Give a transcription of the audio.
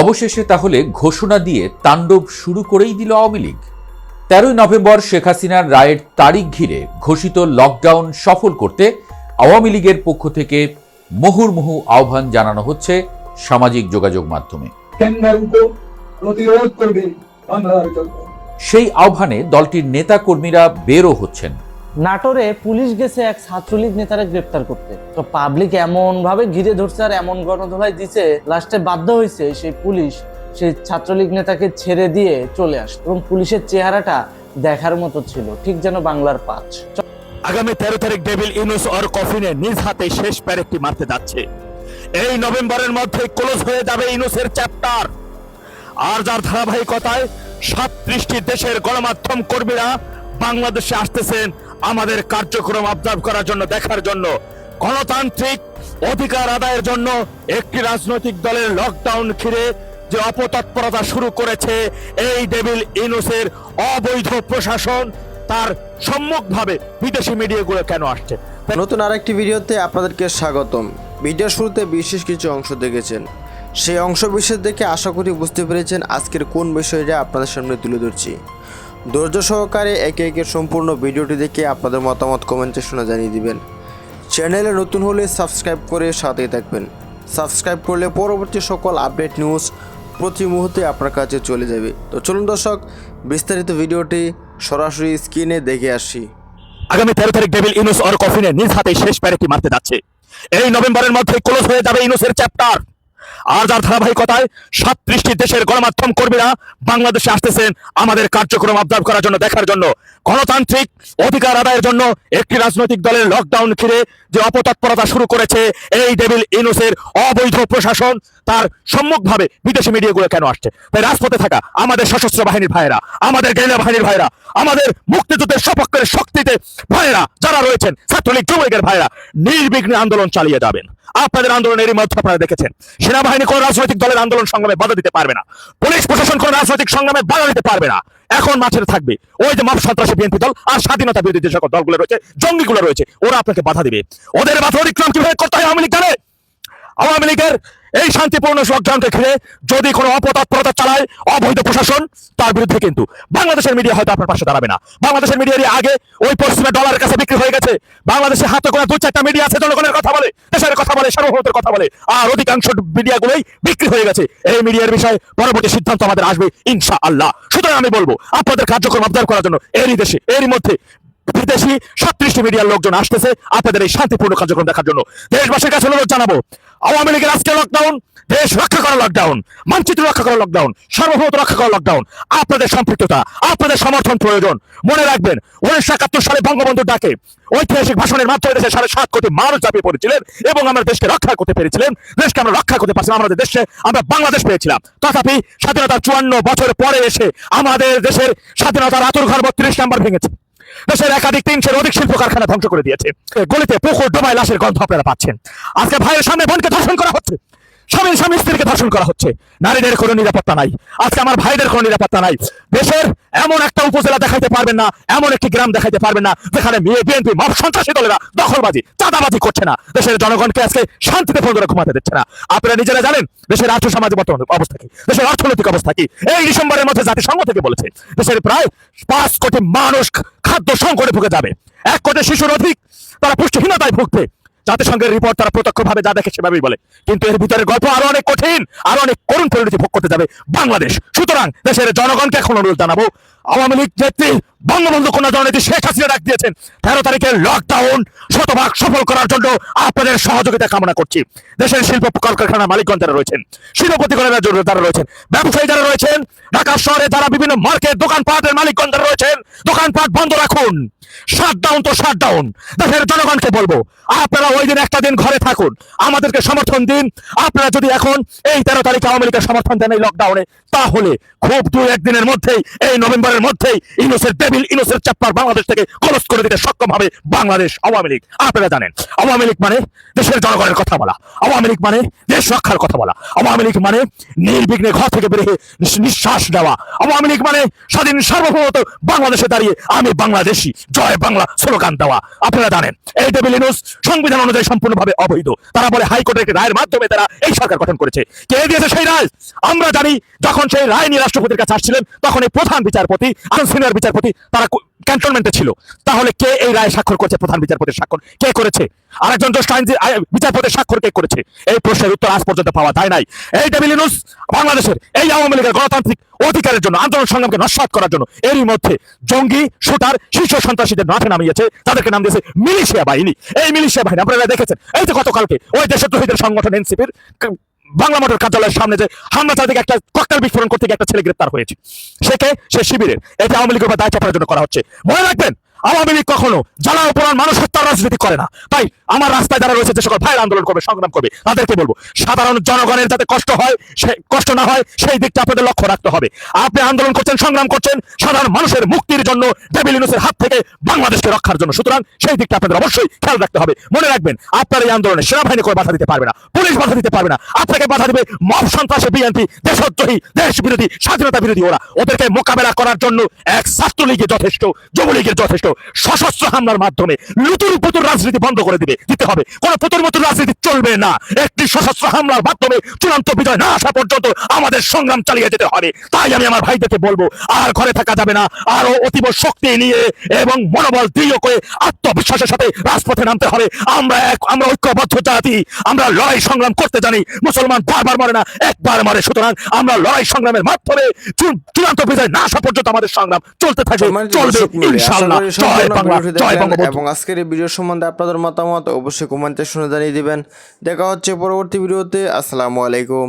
অবশেষে তাহলে ঘোষণা দিয়ে তাণ্ডব শুরু করেই দিল আওয়ামী লীগ। তেরোই নভেম্বর শেখ হাসিনার রায়ের তারিখ ঘিরে ঘোষিত লকডাউন সফল করতে আওয়ামী লীগের পক্ষ থেকে মুহুর্মুহু আহ্বান জানানো হচ্ছে সামাজিক যোগাযোগ মাধ্যমে। সেই আহ্বানে দলটির নেতা কর্মীরা বেরও হচ্ছেন। নাটোরে পুলিশ গেছে এক ছাত্রলীগ নেতারে গ্রেপ্তার করতে। তো পাবলিক এমন ভাবে ঘিরে ধরছে আর এমন গণধোলাই দিছে, লাস্টে বাধ্য হয়েছে সেই পুলিশ সেই ছাত্রলীগ নেতাকে ছেড়ে দিয়ে চলে আসে এবং পুলিশের চেহারাটা দেখার মতো ছিল, ঠিক যেন বাংলার পাঁচ। আগামী তেরো তারিখ ডেভিল ইউনুস অর কফিনে নিজ হাতে শেষ প্যারেকটি মারতে যাচ্ছে। এই নভেম্বরের মধ্যে ক্লোজ হয়ে যাবে ইউনুসের চ্যাপ্টার। আর যার ধারাবাহিকতায় সাতত্রিশটি দেশের গণমাধ্যম কর্মীরা বাংলাদেশে আসতেছেন আমাদের কার্যক্রম অবজার্ভ করার জন্য, দেখার জন্য, গণতান্ত্রিক অধিকার আদায়ের জন্য একটি রাজনৈতিক দলের লকডাউন ঘিরে যে অপতৎপরতা শুরু করেছে এই ডেভিল ইউনুসের অবৈধ প্রশাসন, তার সম্মুখভাবে বিদেশি মিডিয়াগুলো কেন আসছে? নতুন আরেকটি ভিডিওতে আপনাদেরকে স্বাগতম। ভিডিওর শুরুতে বিশেষ কিছু অংশ দেখেছেন। সেই অংশ বিশেষ দেখে আশা করি বুঝতে পেরেছেন আজকের কোন বিষয়টা আপনাদের সামনে তুলে ধরছি। ধৈর্য সহকারে একে একে সম্পূর্ণ ভিডিওটি দেখে আপনাদের মতামত কমেন্টে শোনা জানিয়ে দিবেন। চ্যানেলে নতুন হলে সাবস্ক্রাইব করে সাথেই থাকবেন। সাবস্ক্রাইব করলে পরবর্তী সকল আপডেট নিউজ প্রতি মুহূর্তে আপনার কাছে চলে যাবে। তো চলুন দর্শক, বিস্তারিত ভিডিওটি সরাসরি স্ক্রিনে দেখে আসি। আগামী তেরো তারিখ ডেভিল ইউনুস ওর কফিনে নিজ হাতে শেষ প্যারেকটি মারতে যাচ্ছে। এই নভেম্বরের মধ্যে ক্লোজ হয়ে যাবে ইউনুসের চ্যাপ্টার আর যার ধারাবাহিকতায় সাতত্রিশটি দেশের গণমাধ্যম কর্মীরা বাংলাদেশে আসতেছেন আমাদের কার্যক্রম অবজার্ভ করার জন্য, দেখার জন্য। গণতান্ত্রিক অধিকার আদায়ের জন্য একটি রাজনৈতিক দলের লকডাউন ঘিরে যে অপতৎপরতা শুরু করেছে এই ডেভিল ইউনুসের অবৈধ প্রশাসন, তার সম্মুখভাবে বিদেশি মিডিয়াগুলো কেন আসছে? তাই রাজপথে থাকা আমাদের সশস্ত্র বাহিনীর ভাইয়েরা, আমাদের গেরিলা বাহিনীর ভাইয়েরা, আমাদের মুক্তিযুদ্ধের সপক্ষের ভাইয়েরা যারা রয়েছেন, ছাত্রলীগ, যুবলীগের ভাইরা নির্বিঘ্নে আন্দোলন চালিয়ে যাবেন। আপনাদের আন্দোলনের মধ্যে আপনারা দেখেছেন, সেনাবাহিনী কোন রাজনৈতিক দলের আন্দোলন সংগ্রামে বাধা দিতে পারবে না। পুলিশ প্রশাসন কোন রাজনৈতিক সংগ্রামে বাধা দিতে পারবে না। এখন মাঠে থাকবে, ওই যে মাপ সন্ত্রাসী বিএনপি দল আর স্বাধীনতা বিরোধী যে সকল দলগুলো রয়েছে, জঙ্গিগুলো রয়েছে, ওরা আপনাকে বাধা দিবে। ওদের বাধা অতিক্রম কীভাবে করতে হয় আওয়ামী লীগ আওয়ামী লীগের এই শান্তিপূর্ণ লকডাউনকে ঘিরে যদি কোনো অপতৎপরতা চালায় অবৈধ প্রশাসন, তার বিরুদ্ধে কিন্তু বাংলাদেশের মিডিয়া হয়তো আপনার পাশে দাঁড়াবে না। বাংলাদেশের মিডিয়ারই আগে ওই পশ্চিমে ডলারের কাছে বিক্রি হয়ে গেছে। বাংলাদেশে হাতে কোনো দু চারটা মিডিয়া আছে, জনগণের কথা বলে, দেশের কথা বলে, সার্বভৌমত্বের কথা বলে, আর অধিকাংশ মিডিয়াগুলোই বিক্রি হয়ে গেছে। এই মিডিয়ার বিষয়ে পরবর্তী সিদ্ধান্ত আমাদের আসবে ইনশা আল্লাহ সুতরাং আমি বলব, আপনাদের কার্যক্রম অবজার্ভ করার জন্য এরই দেশে, এরই মধ্যে বিদেশি সাতত্রিশটি মিডিয়ার লোকজন আসতেছে আপনাদের এই শান্তিপূর্ণ কার্যক্রম দেখার জন্য। দেশবাসীর কাছে অনুরোধ জানাব আওয়ামী লীগের আজকে লকডাউন দেশ রক্ষা করা লকডাউন মানচিত্র রক্ষা করা লকডাউন সার্বভৌমত্ব রক্ষা করা লকডাউন আপনাদের সম্পৃক্ততা, আপনাদের সমর্থন প্রয়োজন। মনে রাখবেন, উনিশশো একাত্তর সালে বঙ্গবন্ধুর ডাকে ঐতিহাসিক ভাষণের মাধ্যমে দেশে সাড়ে সাত কোটি মানুষ চাপিয়ে পড়েছিলেন এবং আমরা দেশকে রক্ষা করতে পেরেছিলেন দেশকে আমরা রক্ষা করতে পারছিলাম, আমাদের দেশে আমরা বাংলাদেশ পেয়েছিলাম। তথাপি স্বাধীনতার চুয়ান্ন বছর পরে এসে আমাদের দেশের স্বাধীনতার আতুর ঘর বত্রিশ নাম্বার ভেঙেছে। দেশের একাধিক তিনশের অধিক শিল্প কারখানা ধ্বংস করে দিয়েছে। গলিতে পুকুর, ডোবায় লাশের গন্ধ আপনারা পাচ্ছেন। আজকে ভাইয়ের সামনে বোনকে ধর্ষণ করা হচ্ছে। স্বামীর স্বামী স্ত্রীকে ধর্ষণ করা হচ্ছে। নারীদের কোনো নিরাপত্তা নাই। আজকে আমার ভাইদের কোনো নিরাপত্তা নাই। দেশের এমন একটা উপজেলা দেখাইতে পারবেন না, এমন একটি গ্রাম দেখাইতে পারবেন না, যেখানে মেয়ে, বিএনপি, মব, সন্ত্রাসী দলেরা দখলবাজি, চাঁদাবাজি করছে না। দেশের জনগণকে আজকে শান্তিতে ফোন করে ঘুমাতে দিচ্ছে না। আপনারা নিজেরা জানেন, দেশের আর্থ সমাজ, বর্তমান অবস্থা কি? দেশের অর্থনৈতিক অবস্থা কি? এই ডিসেম্বরের মধ্যে জাতিসংঘ থেকে বলেছে, দেশের প্রায় পাঁচ কোটি মানুষ খাদ্য সংকটে ভুগে যাবে। এক কোটি শিশুর অধিক তারা পুষ্টিহীনতায় ভুগবে। জাতিসংঘের রিপোর্ট তারা প্রত্যক্ষভাবে যা দেখে সেভাবেই বলে। কিন্তু এর ভিতরে গল্প আরও অনেক কঠিন, আরও অনেক করুণ পরিণতি ভোগ করতে যাবে বাংলাদেশ। সুতরাং দেশের জনগণকে এখন অনুরোধ জানাব, আওয়ামী লীগ নেত্রী বঙ্গবন্ধু কন্যা জননেত্রী শেখ হাসিনা ডাক দিয়েছেন, তেরো তারিখের লকডাউন শতভাগ সফল করার জন্য আপনাদের সহযোগিতা কামনা করছি। দেশের শিল্প কলকারখানা মালিকগণ যারা রয়েছেন শিল্পপতিগণেরা যারা রয়েছেন, ব্যবসায়ী যারা রয়েছেন ঢাকা শহরে যারা বিভিন্ন মার্কেট দোকানপাটের মালিকগণ যারা রয়েছেন, দোকানপাট বন্ধ রাখুন। শাট ডাউন তো শাট ডাউন দেশের জনগণকে বলব, আপনারা ওই দিন একটা দিন ঘরে থাকুন, আমাদেরকে সমর্থন দিন। আপনারা যদি এখন এই তেরো তারিখে আওয়ামী লীগের সমর্থন দেন এই লকডাউনে তাহলে খুব দু একদিনের মধ্যেই, এই নভেম্বরের মধ্যেই ইউনুসের দেবী ডেভিল ইনোসের চ্যাপ্টার বাংলাদেশ থেকে খরচ করে দিতে সক্ষম হবে বাংলাদেশ, আওয়ামী লীগ। আপনারা জানেন, আওয়ামী লীগ মানে দেশের জনগণের কথা বলা। আওয়ামী লীগ মানে দেশ রক্ষার কথা বলা। আওয়ামী লীগ মানে নির্বিঘ্নে ঘর থেকে বেরিয়ে নিঃশ্বাস দেওয়া আওয়ামী লীগ মানে স্বাধীন সার্বভৌমত্ব বাংলাদেশে দাঁড়িয়ে আমি বাংলাদেশি জয় বাংলা স্লোগান দেওয়া। আপনারা জানেন, এই টেবিল নিউজ সংবিধান অনুযায়ী সম্পূর্ণভাবে অবৈধ। তারা বলে হাইকোর্টের একটি রায়ের মাধ্যমে তারা এই সরকার গঠন করেছে। কে দিয়েছে সেই রায়? আমরা জানি, যখন সেই রায় নিয়ে রাষ্ট্রপতির কাছে আসছিলেন, তখন এই প্রধান বিচারপতি সিনিয়র বিচারপতি, তারা ক্যান্টনমেন্টে ছিল। তাহলে কে এই রায় স্বাক্ষর করেছে প্রধান বিচারপতির স্বাক্ষর? কে করেছে? আরেকজন জ্যেষ্ঠ আইন বিচারপতির স্বাক্ষর কে করেছে? এই প্রশ্নের উত্তর আজ পর্যন্ত পাওয়া যায় নাই। এই ডেভিল ইনুস বাংলাদেশের, এই আওয়ামী লীগের গণতান্ত্রিক অধিকারের জন্য, আন্দোলন সংগ্রামকে নস্বাত করার জন্য, এরই মধ্যে জঙ্গি, শুটার, শীর্ষ সন্ত্রাসীদের মাঠে নামিয়েছে, তাদেরকে নাম দিয়েছে মিলিশিয়া বাহিনী। এই মিলিশিয়া বাহিনী, আপনারা দেখেছেন? এই যে গতকালকে ওই দেশদ্রোহীদের সংগঠন এনসিপির বাংলা মোটর কার্যালয়ের সামনে যে হামলা চারদিকে একটা ককটেল বিস্ফোরণ করতে গিয়ে একটা ছেলে গ্রেপ্তার হয়েছে। সে কে? সে শিবিরের। এটা আওয়ামী লীগের দায় চাপানোর জন্য করা হচ্ছে। মনে রাখবেন আওয়ামী লীগ কখনো জ্বালা উপরান মানুষ হত্যার রাজনীতি করে না। তাই আমার রাস্তায় যারা রয়েছে, যে সকল ভাইয়ের আন্দোলন করবে, সংগ্রাম করবে, তাদেরকে বলব, সাধারণ জনগণের যাতে কষ্ট হয়, সে কষ্ট না হয়, সেই দিকটা আপনাদের লক্ষ্য রাখতে হবে। আপনি আন্দোলন করছেন, সংগ্রাম করছেন, সাধারণ মানুষের মুক্তির জন্য ডেভিল ইউনুসের হাত থেকে বাংলাদেশকে রক্ষার জন্য। সুতরাং সেই দিকটা আপনাদের অবশ্যই খেয়াল রাখতে হবে। মনে রাখবেন, আপনার এই আন্দোলনে সেনাবাহিনী করে বাধা দিতে পারবে না, পুলিশ বাধা দিতে পারবে না, আপনাকে বাধা দিবে মব সন্ত্রাসী, বিএনপি, দেশদ্রোহী দেশ বিরোধী স্বাধীনতা বিরোধী ওরা। ওদেরকে মোকাবেলা করার জন্য এক ছাত্রলীগের যথেষ্ট, যুবলীগের যথেষ্ট। সশস্ত্র হামলার মাধ্যমে লুতুর পুতুর রাজনীতি বন্ধ করে দিবে দিতে হবে। কোন পুতুর মতুর রাজনীতি চলবে না। একটি সশস্ত্র হামলার মাধ্যমে চূড়ান্ত বিজয় না আসা পর্যন্ত আমাদের সংগ্রাম চালিয়ে যেতে হবে। তাই আমি আমার ভাইদেরকে বলব আর ঘরে থাকা যাবে না। আরও অতীব শক্তি নিয়ে এবং মনোবল দৃঢ় করে আত্মবিশ্বাসের সাথে রাজপথে নামতে হবে। আমরা এক আমরা ঐক্যবদ্ধ জাতি। আমরা লড়াই সংগ্রাম করতে জানি। মুসলমান বারবার মরে না একবার মরে। সুতরাং আমরা লড়াই সংগ্রামের মাধ্যমে চূড়ান্ত বিজয় না আসা পর্যন্ত আমাদের সংগ্রাম চলতে থাকবে চলবে ইনশাআল্লাহ। এবং আজকের এই ভিডিও সম্বন্ধে আপনাদের মতামত অবশ্যই কমেন্টে শুনে জানিয়ে দিবেন। দেখা হচ্ছে পরবর্তী ভিডিওতে আসসালামু আলাইকুম।